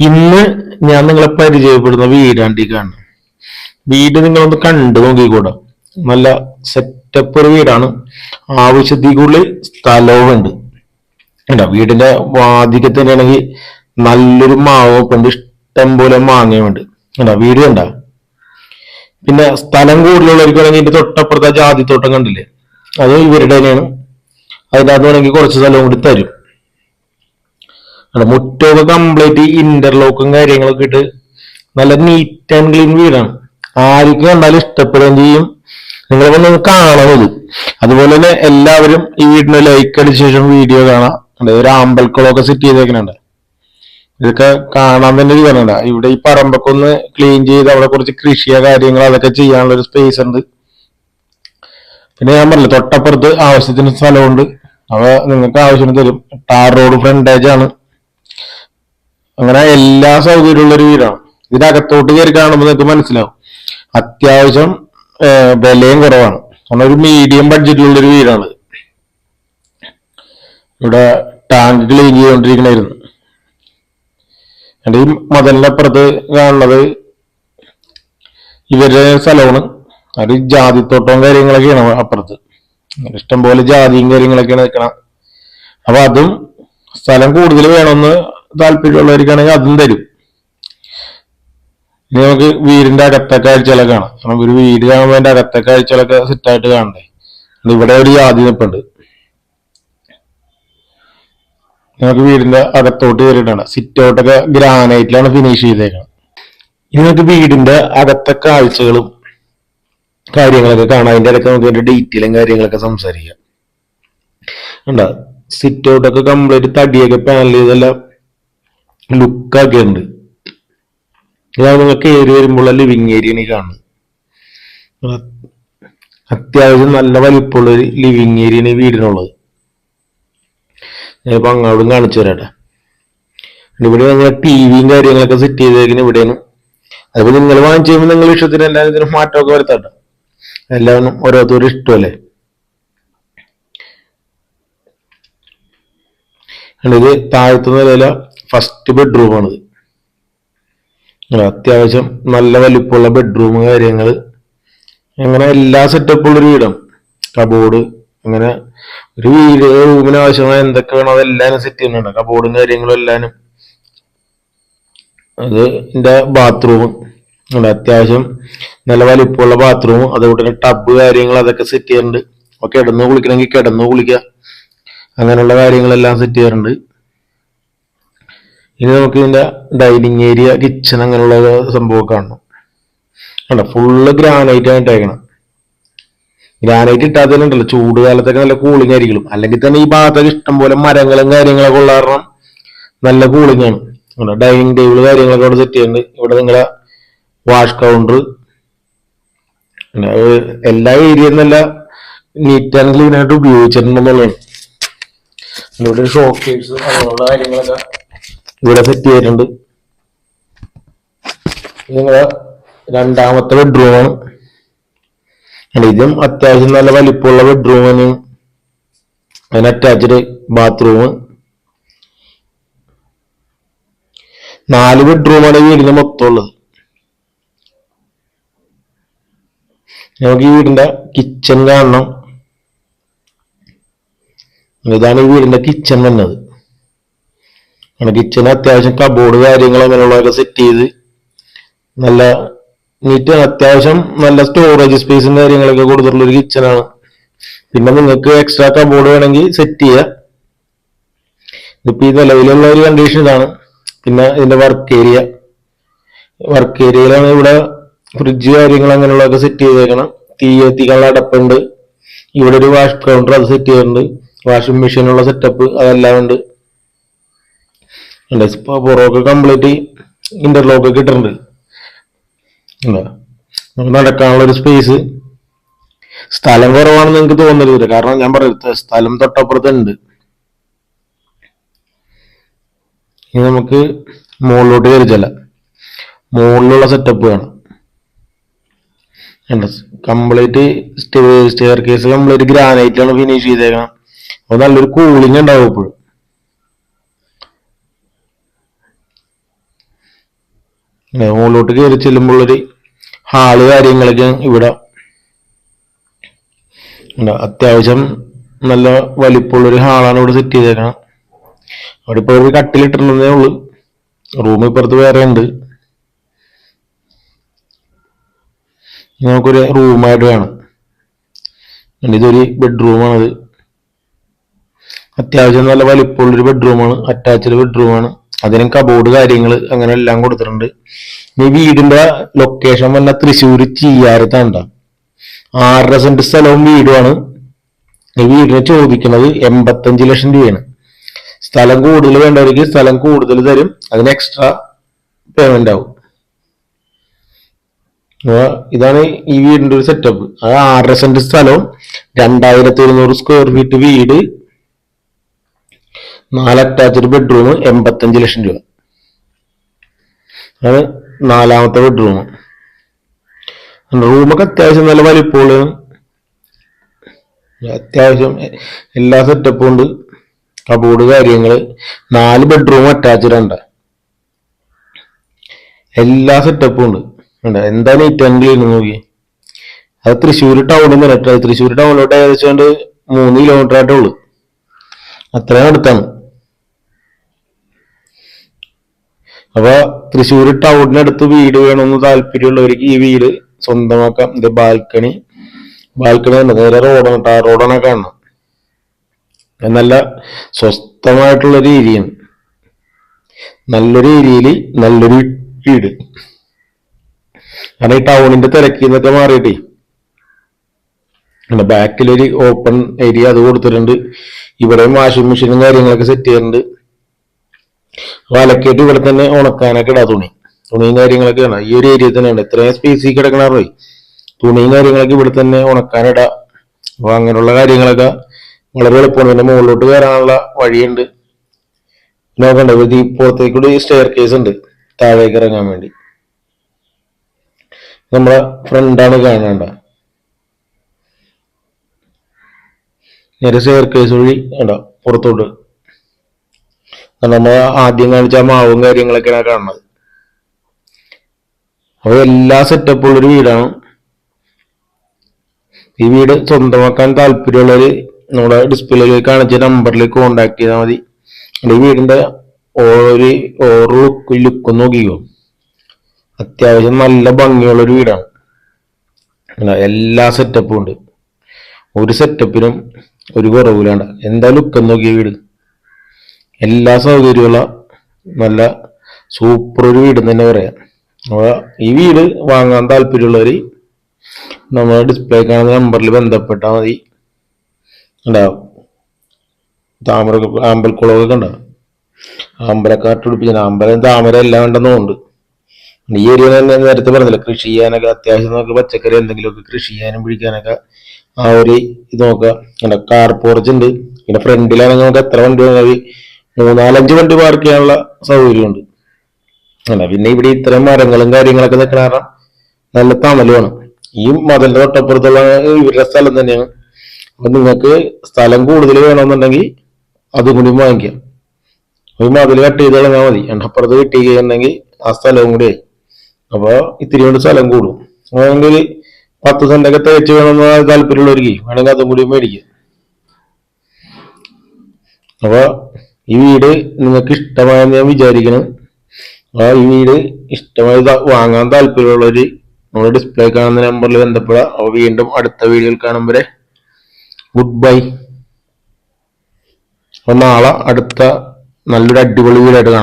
ഇന്ന് ഞാൻ നിങ്ങളെ പരിചയപ്പെടുന്ന വീടാണ്ടിക്കാണ്. വീട് നിങ്ങളൊന്ന് കണ്ടു നോക്കിക്കൂടാ. നല്ല സെറ്റപ്പ് ഒരു വീടാണ്. ആവശ്യത്തിൽ കൂടുതൽ സ്ഥലവും ഉണ്ട് കേട്ടോ വീടിന്റെ വാതിക്കൽ നല്ലൊരു മാവ് കൊണ്ട് ഇഷ്ടം പോലെ മാങ്ങയുണ്ട്. കേട്ടോ വീട് കണ്ട? പിന്നെ സ്ഥലം കൂടുതലുള്ളവർക്കാണെങ്കിൽ ഇതിന്റെ തൊട്ടപ്പുറത്തെ ജാതി തോട്ടം കണ്ടില്ലേ? അത് ഇവരുടെ തന്നെയാണ് അതിനകത്ത് അത് വേണമെങ്കിൽ കുറച്ച് സ്ഥലവും കൂടി തരും. മുറ്റമൊക്കെ കംപ്ലീറ്റ് ഇന്റർലോക്കും കാര്യങ്ങളൊക്കെ ഇട്ട് നല്ല നീറ്റ് ആൻഡ് ക്ലീൻ വീടാണ് ആർക്ക് കണ്ടാലും ഇഷ്ടപ്പെടുകയും ചെയ്യും. നിങ്ങൾ വന്ന് കാണണം ഇത് അതുപോലെ തന്നെ എല്ലാവരും ഈ വീടിന് ലൈക്ക് അടിച്ച ശേഷം വീഡിയോ കാണാം. ഒരു ആമ്പൽക്കുളമൊക്കെ സെറ്റ് ചെയ്തേക്കുന്നുണ്ട്. ഇതൊക്കെ കാണാൻ തന്നെ ഒരു ഇതാണ് ഇവിടെ ഈ പറമ്പൊക്കെ ഒന്ന് ക്ലീൻ ചെയ്ത് അവിടെ കുറച്ച് കൃഷിയോ കാര്യങ്ങൾ അതൊക്കെ ചെയ്യാനുള്ള ഒരു സ്പേസ് ഉണ്ട്. പിന്നെ ഞാൻ പറഞ്ഞില്ല തൊട്ടപ്പുറത്ത് ആവശ്യത്തിന് സ്ഥലമുണ്ട്. അവ നിങ്ങൾക്ക് ആവശ്യത്തിന് തരും. ടാർ റോഡ് ഫ്രണ്ടേജ് ആണ്. അങ്ങനെ എല്ലാ സൗകര്യമുള്ള ഒരു വീടാണ്. ഇതിനകത്തോട്ട് കയറി കാണുമ്പോൾ നിങ്ങൾക്ക് മനസ്സിലാവും. അത്യാവശ്യം വിലയും കുറവാണ്. കാരണം ഒരു മീഡിയം ബഡ്ജറ്റിലുള്ള ഒരു വീടാണ് ഇവിടെ ടാങ്ക് ക്ലീൻ ചെയ്തുകൊണ്ടിരിക്കണായിരുന്നു എന്റെ ഈ മതിലിന്റെ അപ്പുറത്ത് കാണുന്നത് ഇവരുടെ സ്ഥലമാണ്. അത് ജാതിത്തോട്ടവും കാര്യങ്ങളൊക്കെയാണ് അപ്പുറത്ത്. ഇഷ്ടംപോലെ ജാതിയും കാര്യങ്ങളൊക്കെയാണ് നിൽക്കണം. അപ്പൊ അതും സ്ഥലം കൂടുതൽ വേണമെന്ന് താല്പര്യമുള്ളവർക്കാണെങ്കിൽ അതും തരും. ഇനി നമുക്ക് വീടിന്റെ അകത്തെ കാഴ്ചകളൊക്കെ കാണാം. നമുക്ക് ഒരു വീട് കാണുമ്പോൾ അതിന്റെ അകത്തെ കാഴ്ചകളൊക്കെ സെറ്റായിട്ട് കാണണ്ടേ? ഇവിടെ ഒരു ജാതി നിപ്പുണ്ട്. നമുക്ക് വീടിന്റെ അകത്തോട്ട് കയറിയിട്ടാണ്. സിറ്റ് ഔട്ടൊക്കെ ഗ്രാനൈറ്റിലാണ് ഫിനിഷ് ചെയ്തേക്കുന്നത് ഇനി നമുക്ക് വീടിന്റെ അകത്തെ കാഴ്ചകളും കാര്യങ്ങളൊക്കെ കാണാം. അതിന്റെ ഇടയ്ക്ക് നമുക്ക് അതിന്റെ ഡീറ്റെയിലും കാര്യങ്ങളൊക്കെ സംസാരിക്കാം. ഉണ്ടാ സിറ്റ് ഔട്ടൊക്കെ കംപ്ലീറ്റ് തടിയൊക്കെ പാനൽ ചെയ്തെല്ലാം ലുക്കൊക്കെ ഉണ്ട് ഇതാണ് നിങ്ങൾക്ക് ഏറി വരുമ്പോൾ ലിവിങ് ഏരിയയാണ് ഈ കാണുന്നത്. അത് അത്യാവശ്യം നല്ല വലിപ്പമുള്ള ഒരു ലിവിങ് ഏരിയയാണ് ഈ വീടിനുള്ളത്. ഞാനിപ്പോ അങ്ങോട്ടും കാണിച്ചു തരാട്ടെ ഇവിടെ ഞങ്ങൾ ടി വിയും കാര്യങ്ങളൊക്കെ സെറ്റ് ചെയ്തേക്കുന്ന ഇവിടെയാണ്. അതിപ്പോ നിങ്ങൾ വാങ്ങിച്ചു കഴിയുമ്പോൾ നിങ്ങൾ ഇഷ്ടത്തിന് എല്ലാവരും ഇതിന് മാറ്റമൊക്കെ വരുത്താട്ടോ എല്ലാവരും ഓരോരുത്തരും ഇഷ്ടമല്ലേ? ഇത് താഴത്തെ നിലയില ഫസ്റ്റ് ബെഡ്റൂമാണിത് അത്യാവശ്യം നല്ല വലിപ്പമുള്ള ബെഡ്റൂം കാര്യങ്ങൾ അങ്ങനെ എല്ലാ സെറ്റപ്പുള്ള ഒരു വീടാണ്. കബോർഡ് അങ്ങനെ ഒരു വീട് റൂമിന് ആവശ്യമായ എന്തൊക്കെ വേണോ സെറ്റ് ചെയ്യുന്നുണ്ട്. കബോർഡും കാര്യങ്ങളും എല്ലാം അത് എന്റെ ബാത്റൂം അത്യാവശ്യം നല്ല വലിപ്പമുള്ള ബാത്റൂം അതുകൊണ്ട് തന്നെ ടബ് കാര്യങ്ങൾ അതൊക്കെ സെറ്റ് ചെയ്യാറുണ്ട്. കിടന്നു കുളിക്കണമെങ്കിൽ കിടന്നു കുളിക്കുക. അങ്ങനെയുള്ള കാര്യങ്ങളെല്ലാം സെറ്റ് ചെയ്യാറുണ്ട്. ഇനി നമുക്ക് ഇതിന്റെ ഡൈനിങ് ഏരിയ കിച്ചൺ അങ്ങനെയുള്ള സംഭവം കാണണം. അല്ല ഫുള്ള് ഗ്രാനൈറ്റ് ആയിട്ടേക്കണം ഗ്രാനൈറ്റ് ഇട്ടാത്തന്നെ ചൂട് കാലത്തൊക്കെ നല്ല കൂളിംഗ് ആയിരിക്കും. അല്ലെങ്കിൽ തന്നെ ഈ ഭാഗത്തൊക്കെ ഇഷ്ടംപോലെ മരങ്ങളും കാര്യങ്ങളൊക്കെ ഉള്ള കാരണം നല്ല കൂളിംഗ് ആണ്. ഡൈനിങ് ടേബിൾ കാര്യങ്ങളൊക്കെ അവിടെ സെറ്റ് ചെയ്യുന്നുണ്ട്. ഇവിടെ നിങ്ങളെ വാഷ് കൗണ്ടർ എല്ലാ ഏരിയയും നല്ല നീറ്റ് ആൻഡ് ക്ലീൻ ആയിട്ട് ഉപയോഗിച്ചിട്ടുണ്ടെന്നുള്ളതാണ്. ഇവിടെ ഷോക്കേഴ്സ് അങ്ങനെയുള്ള കാര്യങ്ങളൊക്കെ ഇവിടെ സെറ്റ് ചെയ്തിട്ടുണ്ട്. നിങ്ങളെ രണ്ടാമത്തെ ബെഡ്റൂമാണ് ഇതും അത്യാവശ്യം നല്ല വലിപ്പമുള്ള ബെഡ്റൂമിന് അതിന് അറ്റാച്ച്ഡ് ബാത്റൂം നാല് ബെഡ്റൂമാണ് വീടിന് മൊത്തം ഉള്ളത് നമുക്ക് ഈ വീടിന്റെ കിച്ചൺ കാണണം. ഇതാണ് ഈ വീടിന്റെ കിച്ചൺ വന്നത്. കിച്ചൺ അത്യാവശ്യം കബോർഡ് കാര്യങ്ങൾ അങ്ങനെയുള്ളതൊക്കെ സെറ്റ് ചെയ്ത് നല്ല നീറ്റ് അത്യാവശ്യം നല്ല സ്റ്റോറേജ് സ്പേസും കാര്യങ്ങളൊക്കെ കൊടുത്തിട്ടുള്ള ഒരു കിച്ചണാണ് പിന്നെ നിങ്ങൾക്ക് എക്സ്ട്രാ കബോർഡ് വേണമെങ്കിൽ സെറ്റ് ചെയ്യാം. ഇതിപ്പോ ഈ നിലവിലുള്ള ഒരു കണ്ടീഷൻ ഇതാണ്. പിന്നെ ഇതിന്റെ വർക്ക് ഏരിയ വർക്ക് ഏരിയയിലാണ് ഇവിടെ ഫ്രിഡ്ജ് കാര്യങ്ങൾ അങ്ങനെയുള്ളതൊക്കെ സെറ്റ് ചെയ്തേക്കണം. തീ എത്തിക്കാനുള്ള അടപ്പുണ്ട്. ഇവിടെ ഒരു വാഷ് കൗണ്ടർ അത് സെറ്റ് ചെയ്തിട്ടുണ്ട്. വാഷിംഗ് മെഷീനുള്ള സെറ്റപ്പ് അതെല്ലാം ഉണ്ട്. പുറമൊക്കെ കംപ്ലീറ്റ് ഇന്റർലോക്ക് ഒക്കെ ഇട്ടിട്ടുണ്ട്? നമുക്ക് നടക്കാനുള്ള ഒരു സ്പേസ് സ്ഥലം കുറവാണെന്ന് നിങ്ങൾക്ക് തോന്നരുത് കാരണം ഞാൻ പറയുന്നത് സ്ഥലം തൊട്ടപ്പുറത്ത് ഉണ്ട്. ഇനി നമുക്ക് മുകളിലോട്ട് ചെല്ലാം. മുകളിലുള്ള സെറ്റപ്പ് വേണം. കംപ്ലീറ്റ് സ്റ്റെയർ കേസ് കംപ്ലീറ്റ് ഗ്രാനൈറ്റിലാണ് ഫിനിഷ് ചെയ്തേക്കണം അപ്പൊ നല്ലൊരു കൂളിംഗ് ഉണ്ടാവും ഇപ്പോഴും. മുകളിലോട്ട് കയറി ചെല്ലുമ്പോഴൊരു ഹാൾ കാര്യങ്ങളൊക്കെ ഇവിടെ. അത്യാവശ്യം നല്ല വലിപ്പമുള്ളൊരു ഹാളാണ് ഇവിടെ സെറ്റ് ചെയ്തേക്കണം. അവിടെ ഇപ്പൊ ഒരു കട്ടിലിട്ടുള്ളതേ ഉള്ളു. റൂം ഇപ്പുറത്ത് വേറെ ഉണ്ട്. നമുക്കൊരു റൂമായിട്ട് വേണം. ഇതൊരു ബെഡ്റൂമാണത് അത്യാവശ്യം നല്ല വലിപ്പമുള്ളൊരു ബെഡ്റൂമാണ് അറ്റാച്ച്ഡ് ബെഡ്റൂമാണ് അതിനും കബോർഡ് കാര്യങ്ങൾ അങ്ങനെ എല്ലാം കൊടുത്തിട്ടുണ്ട്. ഈ വീടിന്റെ ലൊക്കേഷൻ വന്ന തൃശ്ശൂർ ചീയാരത്താണ് ആറര സെന്റ് സ്ഥലവും വീടുമാണ്. ഈ വീടിനെ ചോദിക്കുന്നത് എൺപത്തഞ്ച് ലക്ഷം രൂപയാണ്. സ്ഥലം കൂടുതൽ വേണ്ടവർക്ക് സ്ഥലം കൂടുതൽ തരും. അതിന് എക്സ്ട്രാ പേയ്മെന്റ് ആവും. ഇതാണ് ഈ വീടിന്റെ ഒരു സെറ്റപ്പ് അത് ആറര സെന്റ് സ്ഥലവും രണ്ടായിരത്തി ഒരുന്നൂറ് സ്ക്വയർ ഫീറ്റ് വീട് നാല് അറ്റാച്ച്ഡ് ബെഡ്റൂം എൺപത്തഞ്ച് ലക്ഷം രൂപ. അത് നാലാമത്തെ ബെഡ്റൂം റൂമൊക്കെ അത്യാവശ്യം നല്ല വലിപ്പമുള്ള അത്യാവശ്യം എല്ലാ സെറ്റപ്പും ഉണ്ട്. കബോർഡ് കാര്യങ്ങൾ നാല് ബെഡ്റൂം അറ്റാച്ച്ഡ് ഉണ്ട് എല്ലാ സെറ്റപ്പും ഉണ്ട്. എന്താണ് നീറ്റ് ആൻഡ് ക്ലീൻ നോക്കി അത് തൃശ്ശൂർ ടൗണിൽ നിന്ന് തൃശ്ശൂർ ടൗണിലോട്ട് ഏകദേശം മൂന്ന് കിലോമീറ്റർ ആയിട്ടേ ഉള്ളൂ. അത്രയും അടുത്താണ്. അപ്പൊ തൃശ്ശൂർ ടൗണിനടുത്ത് വീട് വേണമെന്ന് താല്പര്യമുള്ളവർക്ക് ഈ വീട് സ്വന്തമാക്കാം. ഇത് ബാൽക്കണി. ബാൽക്കണി തന്നെ നേരെ റോഡാണ് ടാർ റോഡാണ് കാണണം നല്ല സ്വസ്ഥമായിട്ടുള്ളൊരു ഏരിയയാണ് നല്ലൊരു ഏരിയയിൽ നല്ലൊരു വീട്. കാരണം ഈ ടൗണിന്റെ തിരക്കിൽ നിന്നൊക്കെ മാറിയിട്ടേ. ബാക്കിലൊരു ഓപ്പൺ ഏരിയ അത് കൊടുത്തിട്ടുണ്ട്. ഇവിടെയും വാഷിംഗ് മെഷീനും കാര്യങ്ങളൊക്കെ സെറ്റ് ചെയ്യുന്നുണ്ട് വലക്കേട്ട് ഇവിടെ തന്നെ ഉണക്കാനൊക്കെ ഇടാ തുണി. തുണിയും കാര്യങ്ങളൊക്കെ ഇടാം ഈ ഒരു ഏരിയ തന്നെയാണ്. ഇത്രയും സ്പേസിൽ കിടക്കണേ തുണിയും കാര്യങ്ങളൊക്കെ ഇവിടെ തന്നെ ഉണക്കാനിടാ. അപ്പൊ അങ്ങനെയുള്ള കാര്യങ്ങളൊക്കെ വളരെ എളുപ്പമാണ്. പിന്നെ മുകളിലോട്ട് കയറാനുള്ള വഴിയുണ്ട്. നോക്കണ്ട ഇത് പുറത്തേക്കൂടി സ്റ്റെയർ കേസ് ഉണ്ട്. താഴേക്ക് ഇറങ്ങാൻ വേണ്ടി. നമ്മളെ ഫ്രണ്ടാണ് കാണേണ്ട. നേരെ സ്റ്റെയർ കേസ് വഴി ഉണ്ടോ പുറത്തോട്ട്. നമ്മൾ ആദ്യം കാണിച്ച മാവും കാര്യങ്ങളൊക്കെയാണ് കാണുന്നത്. അപ്പൊ എല്ലാ സെറ്റപ്പും ഉള്ളൊരു വീടാണ്. ഈ വീട് സ്വന്തമാക്കാൻ താല്പര്യമുള്ളവര് നമ്മുടെ ഡിസ്പ്ലേയിൽ കാണിച്ച നമ്പറിൽ കോണ്ടാക്ട് ചെയ്താൽ മതി. ഈ വീടിന്റെ ഓരോ ഓരോ ലുക്ക് ലുക്ക് നോക്കിക്കോ. അത്യാവശ്യം നല്ല ഭംഗിയുള്ള ഒരു വീടാണ്. എല്ലാ സെറ്റപ്പും ഉണ്ട്. ഒരു സെറ്റപ്പിനും ഒരു കുറവില്ലാണ്ട് എന്താ ലുക്ക് നോക്കിയ വീട്? എല്ലാ സൗകര്യമുള്ള നല്ല സൂപ്പർ ഒരു വീട് തന്നെ പറയാം. അപ്പോൾ ഈ വീട് വാങ്ങാൻ താല്പര്യമുള്ളവർ നമ്മുടെ ഡിസ്പ്ലേ കാണുന്ന നമ്പറിൽ ബന്ധപ്പെട്ടാൽ മതി. ഉണ്ടാവും താമര ആമ്പൽക്കുളമൊക്കെ ഉണ്ടാവും ആമ്പലക്കാട്ട് പിടിപ്പിച്ച അമ്പലം താമര എല്ലാം ഉണ്ടെന്നുണ്ട് ഈ ഏരിയ നേരത്തെ പറഞ്ഞില്ല കൃഷി ചെയ്യാനൊക്കെ അത്യാവശ്യം നമുക്ക് പച്ചക്കറി എന്തെങ്കിലുമൊക്കെ കൃഷി ചെയ്യാനും പിടിക്കാനൊക്കെ ആ ഒരു ഇത് നോക്കുക കാർ പോർച്ച് ഉണ്ട്. പിന്നെ ഫ്രണ്ടിലാണെങ്കിൽ നമുക്ക് എത്ര വണ്ടി വേണമെങ്കിൽ മൂന്നാലഞ്ച് വണ്ടി പാർക്ക് ചെയ്യാനുള്ള സൗകര്യമുണ്ട്. അല്ല പിന്നെ ഇവിടെ ഇത്തരം മരങ്ങളും കാര്യങ്ങളൊക്കെ നിൽക്കണ കാരണം നല്ല തണലുമാണ്. ഈ മതിലിന്റെ തൊട്ടപ്പുറത്തുള്ള ഇവരുടെ സ്ഥലം തന്നെയാണ്. അപ്പൊ നിങ്ങൾക്ക് സ്ഥലം കൂടുതൽ വേണമെന്നുണ്ടെങ്കിൽ അതും കൂടി വാങ്ങിക്കാം. ഒരു മതിൽ കട്ട് ചെയ്ത് കളഞ്ഞാൽ മതി. എണ്ണപ്പുറത്ത് കിട്ടി ചെയ്യുന്നുണ്ടെങ്കിൽ ആ സ്ഥലവും കൂടി ആയി. അപ്പൊ ഇത്തിരി കൊണ്ട് സ്ഥലം കൂടും. വേണമെങ്കിൽ പത്ത് സെന്റൊക്കെ തേച്ച് വേണമെന്ന് താല്പര്യമുള്ളവർക്ക് വേണമെങ്കിൽ അതും കൂടി മേടിക്കാം. അപ്പൊ ഈ വീട് നിങ്ങൾക്ക് ഇഷ്ടമായെന്ന് ഞാൻ വിചാരിക്കണം ആ ഈ വീട് ഇഷ്ടമായി വാങ്ങാൻ താല്പര്യമുള്ളവർ നമ്മുടെ ഡിസ്പ്ലേ കാണുന്ന നമ്പറിൽ ബന്ധപ്പെടുക അപ്പോൾ വീണ്ടും അടുത്ത വീഡിയോയിൽ കാണും വരെ. ഗുഡ് ബൈ അപ്പോൾ നാളെ അടുത്ത നല്ലൊരു അടിപൊളി വീടായിട്ട് കാണാം.